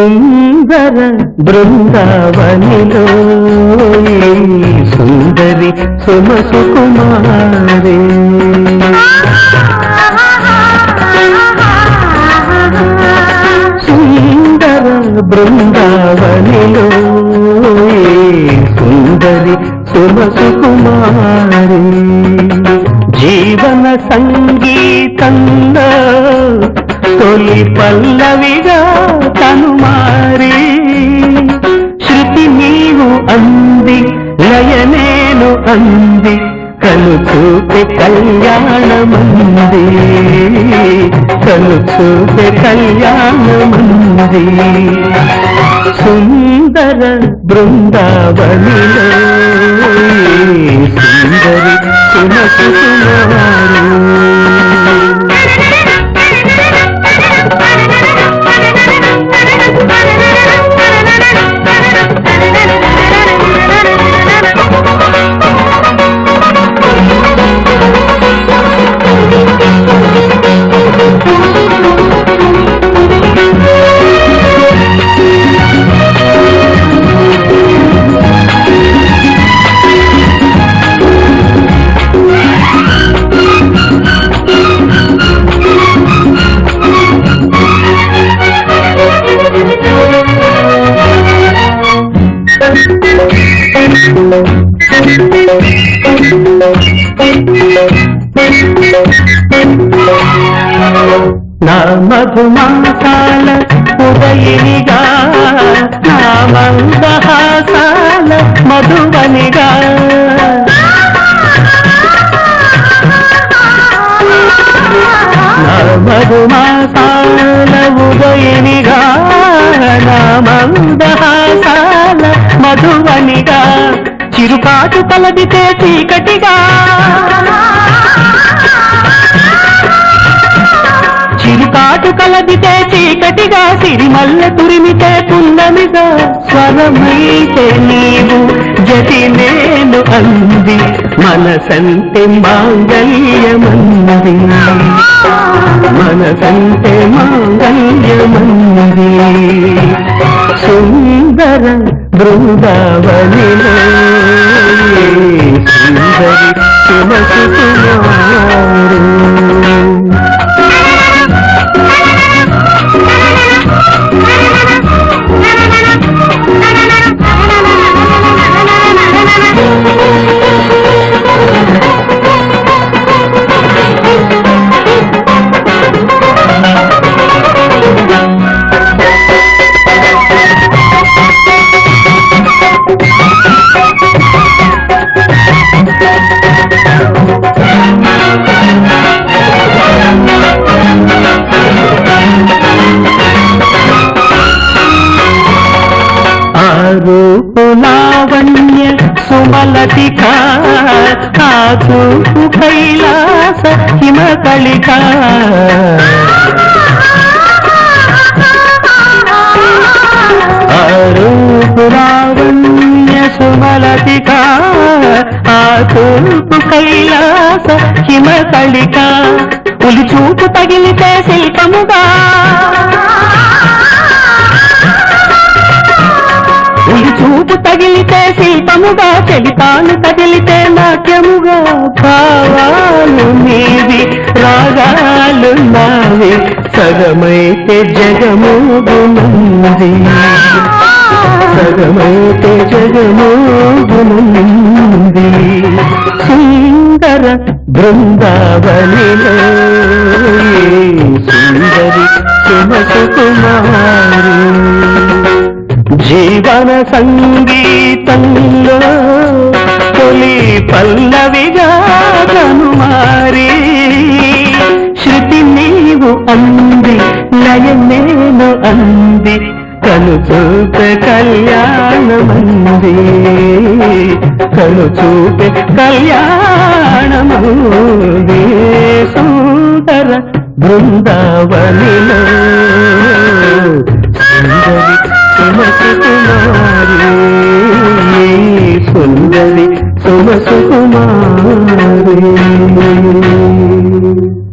సుందర బృందావనిలో సుందరి సుమసు కుమారే సుందర బృందావనిలో సుందరి సుమసు కుమారే జీవన సంగీతంలో తొలి పల్లవి అంది లయ నేను అంది. కను చూపే కళ్యాణమంది. కను చూపే కళ్యాణమంది. సుందర బృందావనిలో సుందరి సుమసు కుమారు నా మధుమాసాల ఉదయినిగా నా మందహాసాల మధువనిగా నా మధుమాసాల ఉదయనిగా నా మందహాసాల మధువని చిరుకాటు పలదితే చీకటిగా. చిరుపాటు కలదితే చీకటిగా. సిరిమల్ల తురిమితే పుల్లమిగా స్వరమైతే నీవు జతి నేను అంది. మనసంటే మాంగల్యమన్నది మనసంటే మాంగల్యమన్నది సుందర బృందావనిలో తులసి తులసి కుమారు ఆరూపులావణ్య సుమలతిక కాచూపు కైలాస హిమకళిక రూపులావణ్య సుమలతిక ఆచూపు కైలాస హిమకళిక పులి చూపు తగిలితే శిల్పముగా. రూపముగా శిల్పముగా కదిలితే నాట్యముగా భావాలు నీవి రాగాలు నావి సగమైతే జగమోగునంది సగమైతే జగమోగునంది సుందర బృందావనిలో సుందరి సుమసు కుమారి? జీవన సంగ పల్లవిగా కనుమారి శృతి నీవు అంది లయ నేను అంది కనుచూప కళ్యాణమంది. కనుచూప కళ్యాణమంది సుందర బృందావనిలో. సుందరి